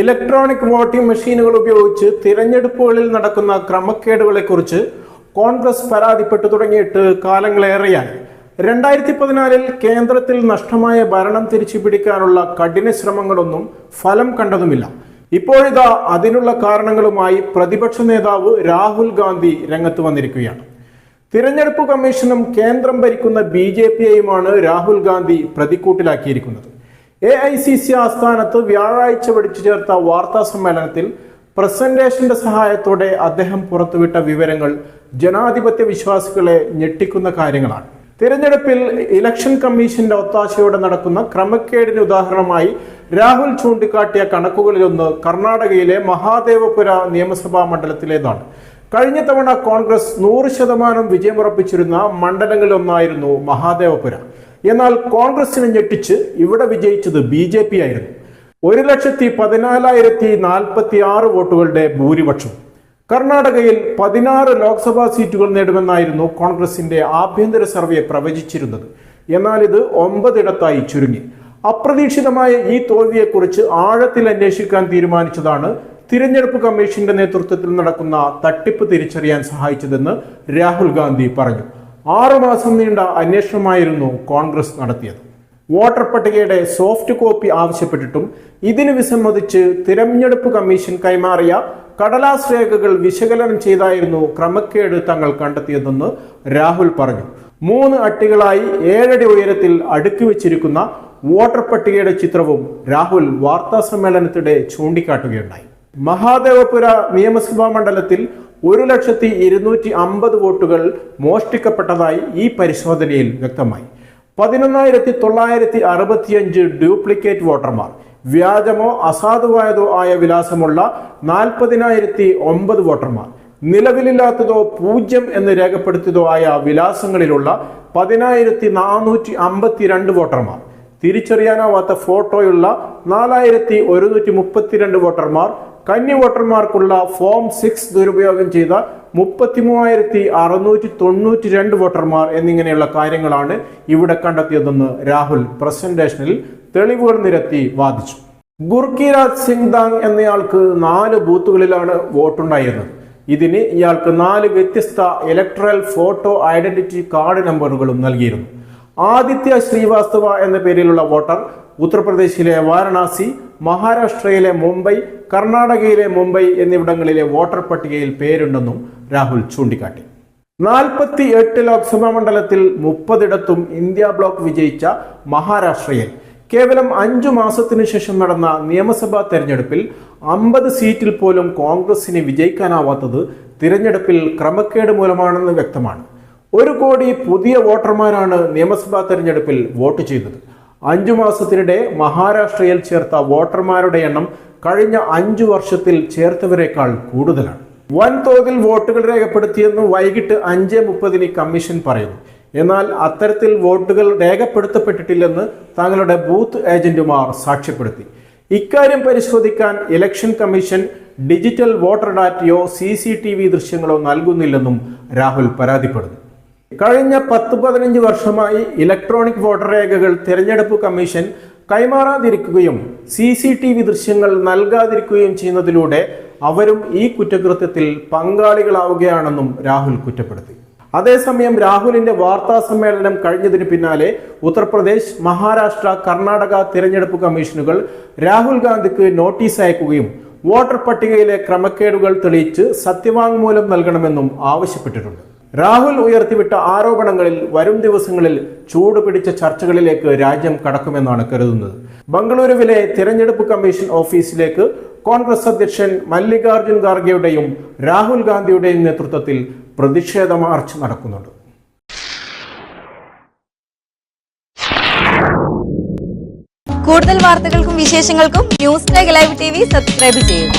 Electronic voting മെഷീനുകൾ ഉപയോഗിച്ച് തിരഞ്ഞെടുപ്പുകളിൽ നടക്കുന്ന ക്രമക്കേടുകളെക്കുറിച്ച് കോൺഗ്രസ് പരാതിപ്പെട്ടു തുടങ്ങിയിട്ട് കാലങ്ങളേറെയായി. രണ്ടായിരത്തി പതിനാലിൽ കേന്ദ്രത്തിൽ നഷ്ടമായ ഭരണം തിരിച്ചു പിടിക്കാനുള്ള കഠിന ശ്രമങ്ങളൊന്നും ഫലം കണ്ടതുമില്ല. ഇപ്പോഴിതാ അതിനുള്ള കാരണങ്ങളുമായി പ്രതിപക്ഷ നേതാവ് രാഹുൽ ഗാന്ധി രംഗത്ത് വന്നിരിക്കുകയാണ്. തിരഞ്ഞെടുപ്പ് കമ്മീഷനും കേന്ദ്രം ഭരിക്കുന്ന ബി ജെ പിയെയുമാണ് രാഹുൽ ഗാന്ധി പ്രതിക്കൂട്ടിലാക്കിയിരിക്കുന്നത്. എ ഐ സി സി ആസ്ഥാനത്ത് വ്യാഴാഴ്ച വിളിച്ചു ചേർത്ത വാർത്താ സമ്മേളനത്തിൽ പ്രസന്റേഷന്റെ സഹായത്തോടെ അദ്ദേഹം പുറത്തുവിട്ട വിവരങ്ങൾ ജനാധിപത്യ വിശ്വാസികളെ ഞെട്ടിക്കുന്ന കാര്യങ്ങളാണ്. തിരഞ്ഞെടുപ്പിൽ ഇലക്ഷൻ കമ്മീഷന്റെ ഒത്താശയോടെ നടക്കുന്ന ക്രമക്കേടിന് ഉദാഹരണമായി രാഹുൽ ചൂണ്ടിക്കാട്ടിയ കണക്കുകളിലൊന്ന് കർണാടകയിലെ മഹാദേവപുര നിയമസഭാ മണ്ഡലത്തിലേതാണ്. കഴിഞ്ഞ തവണ കോൺഗ്രസ് നൂറ് ശതമാനം വിജയമുറപ്പിച്ചിരുന്ന മണ്ഡലങ്ങളിലൊന്നായിരുന്നു മഹാദേവപുര. എന്നാൽ കോൺഗ്രസിനെ ഞെട്ടിച്ച് ഇവിടെ വിജയിച്ചത് ബി ജെ പി ആയിരുന്നു. ഒരു ലക്ഷത്തി പതിനാലായിരത്തി നാൽപ്പത്തി ആറ് വോട്ടുകളുടെ ഭൂരിപക്ഷം. കർണാടകയിൽ പതിനാറ് ലോക്സഭാ സീറ്റുകൾ നേടുമെന്നായിരുന്നു കോൺഗ്രസിന്റെ ആഭ്യന്തര സർവേ പ്രവചിച്ചിരുന്നത്. എന്നാൽ ഇത് ഒമ്പതിടത്തായി ചുരുങ്ങി. അപ്രതീക്ഷിതമായ ഈ തോൽവിയെക്കുറിച്ച് ആഴത്തിൽ അന്വേഷിക്കാൻ തീരുമാനിച്ചതാണ് തിരഞ്ഞെടുപ്പ് കമ്മീഷന്റെ നേതൃത്വത്തിൽ നടക്കുന്ന തട്ടിപ്പ് തിരിച്ചറിയാൻ സഹായിച്ചതെന്ന് രാഹുൽ ഗാന്ധി പറഞ്ഞു. ആറുമാസം നീണ്ട അന്വേഷണമായിരുന്നു കോൺഗ്രസ് നടത്തിയത്. വോട്ടർ പട്ടികയുടെ സോഫ്റ്റ് കോപ്പി ആവശ്യപ്പെട്ടിട്ടും ഇതിന് വിസമ്മതിച്ച് തിരഞ്ഞെടുപ്പ് കമ്മീഷൻ കൈമാറിയ കടലാസ് രേഖകൾ വിശകലനം ചെയ്തായിരുന്നു ക്രമക്കേട് തങ്ങൾ കണ്ടെത്തിയതെന്ന് രാഹുൽ പറഞ്ഞു. മൂന്ന് അട്ടികളായി ഏഴടി ഉയരത്തിൽ അടുക്കി വെച്ചിരിക്കുന്ന വോട്ടർ പട്ടികയുടെ ചിത്രവും രാഹുൽ വാർത്താ സമ്മേളനത്തിടെ ചൂണ്ടിക്കാട്ടുകയുണ്ടായി. മഹാദേവപുര നിയമസഭാ മണ്ഡലത്തിൽ ഒരു ലക്ഷത്തി ഇരുന്നൂറ്റി അമ്പത് വോട്ടുകൾ മോഷ്ടിക്കപ്പെട്ടതായി ഈ പരിശോധനയിൽ വ്യക്തമായി. പതിനൊന്നായിരത്തി തൊള്ളായിരത്തി അറുപത്തിയഞ്ച് ഡ്യൂപ്ലിക്കേറ്റ് വോട്ടർമാർ വ്യാജമോ അസാധുവായതോ ആയ വിലാസമുള്ള നാൽപ്പതിനായിരത്തി ഒമ്പത് വോട്ടർമാർ നിലവിലില്ലാത്തതോ പൂജ്യം എന്ന് രേഖപ്പെടുത്തിയതോ ആയ വിലാസങ്ങളിലുള്ള പതിനായിരത്തി നാനൂറ്റി അമ്പത്തിരണ്ട് വോട്ടർമാർ തിരിച്ചറിയാനാവാത്ത ഫോട്ടോയുള്ള നാലായിരത്തി ഒരുന്നൂറ്റി മുപ്പത്തിരണ്ട് വോട്ടർമാർ കന്നി വോട്ടർമാർക്കുള്ള ഫോം സിക്സ് ദുരുപയോഗം ചെയ്ത മുപ്പത്തി മൂവായിരത്തി അറുന്നൂറ്റി തൊണ്ണൂറ്റി രണ്ട് വോട്ടർമാർ എന്നിങ്ങനെയുള്ള കാര്യങ്ങളാണ് ഇവിടെ കണ്ടെത്തിയതെന്ന് രാഹുൽ പ്രസന്റേഷനിൽ തെളിവുകൾ നിരത്തി വാദിച്ചു. ഗുർക്കിരാജ് സിംഗ് ദാങ് എന്നയാൾക്ക് നാല് ബൂത്തുകളിലാണ് വോട്ടുണ്ടായത് ഇതിന് ഇയാൾക്ക് നാല് വ്യത്യസ്ത ഇലക്ട്രൽ ഫോട്ടോ ഐഡന്റിറ്റി കാർഡ് നമ്പറുകളും നൽകിയിരുന്നു. ആദിത്യ ശ്രീവാസ്തവ എന്ന പേരിലുള്ള വോട്ടർ ഉത്തർപ്രദേശിലെ വാരണാസി മഹാരാഷ്ട്രയിലെ മുംബൈ കർണാടകയിലെ മുംബൈ എന്നിവിടങ്ങളിലെ വോട്ടർ പട്ടികയിൽ പേരുണ്ടെന്നും രാഹുൽ ചൂണ്ടിക്കാട്ടി. നാൽപ്പത്തി എട്ട് ലോക്സഭാ മണ്ഡലത്തിൽ മുപ്പതിടത്തും ഇന്ത്യ ബ്ലോക്ക് വിജയിച്ച മഹാരാഷ്ട്രയിൽ കേവലം അഞ്ചു മാസത്തിനു ശേഷം നടന്ന നിയമസഭാ തെരഞ്ഞെടുപ്പിൽ അമ്പത് സീറ്റിൽ പോലും കോൺഗ്രസിന് വിജയിക്കാനാവാത്തത് തിരഞ്ഞെടുപ്പിൽ ക്രമക്കേട് മൂലമാണെന്ന് വ്യക്തമാണ്. ഒരു കോടി പുതിയ വോട്ടർമാരാണ് നിയമസഭാ തെരഞ്ഞെടുപ്പിൽ വോട്ട് ചെയ്തത്. അഞ്ചു മാസത്തിനിടെ മഹാരാഷ്ട്രയിൽ ചേർത്ത വോട്ടർമാരുടെ എണ്ണം കഴിഞ്ഞ അഞ്ചു വർഷത്തിൽ ചേർത്തവരെക്കാൾ കൂടുതലാണ്. വൻതോതിൽ വോട്ടുകൾ രേഖപ്പെടുത്തിയെന്ന് വൈകിട്ട് അഞ്ച് മുപ്പതിന് കമ്മീഷൻ പറയുന്നു. എന്നാൽ അത്തരത്തിൽ വോട്ടുകൾ രേഖപ്പെടുത്തപ്പെട്ടിട്ടില്ലെന്ന് തങ്ങളുടെ ബൂത്ത് ഏജന്റുമാർ സാക്ഷ്യപ്പെടുത്തി. ഇക്കാര്യം പരിശോധിക്കാൻ ഇലക്ഷൻ കമ്മീഷൻ ഡിജിറ്റൽ വോട്ടർ ഡാറ്റയോ സി സി ടി വി ദൃശ്യങ്ങളോ നൽകുന്നില്ലെന്നും രാഹുൽ പരാതിപ്പെടുന്നു. കഴിഞ്ഞ പത്ത് പതിനഞ്ച് വർഷമായി ഇലക്ട്രോണിക് വോട്ടർ രേഖകൾ തിരഞ്ഞെടുപ്പ് കമ്മീഷൻ കൈമാറാതിരിക്കുകയും സി സി ടി വി ദൃശ്യങ്ങൾ നൽകാതിരിക്കുകയും ചെയ്യുന്നതിലൂടെ അവരും ഈ കുറ്റകൃത്യത്തിൽ പങ്കാളികളാവുകയാണെന്നും രാഹുൽ കുറ്റപ്പെടുത്തി. അതേസമയം രാഹുലിന്റെ വാർത്താ സമ്മേളനം കഴിഞ്ഞതിന് പിന്നാലെ ഉത്തർപ്രദേശ് മഹാരാഷ്ട്ര കർണാടക തിരഞ്ഞെടുപ്പ് കമ്മീഷനുകൾ രാഹുൽ ഗാന്ധിക്ക് നോട്ടീസ് അയക്കുകയും വോട്ടർ പട്ടികയിലെ ക്രമക്കേടുകൾ തെളിയിച്ച് സത്യവാങ്മൂലം നൽകണമെന്നും ആവശ്യപ്പെട്ടിട്ടുണ്ട്. രാഹുൽ ഉയർത്തിവിട്ട ആരോപണങ്ങളിൽ വരും ദിവസങ്ങളിൽ ചൂട് പിടിച്ച ചർച്ചകളിലേക്ക് രാജ്യം കടക്കുമെന്നാണ് കരുതുന്നത്. ബംഗളൂരുവിലെ തിരഞ്ഞെടുപ്പ് കമ്മീഷൻ ഓഫീസിലേക്ക് കോൺഗ്രസ് അധ്യക്ഷൻ മല്ലികാർജുൻ ഖാർഗെയുടെയും രാഹുൽ ഗാന്ധിയുടെയും നേതൃത്വത്തിൽ പ്രതിഷേധ മാർച്ച് നടക്കുന്നുണ്ട്. കൂടുതൽ വാർത്തകൾക്കും വിശേഷങ്ങൾക്കും news live T V subscribe ചെയ്യുക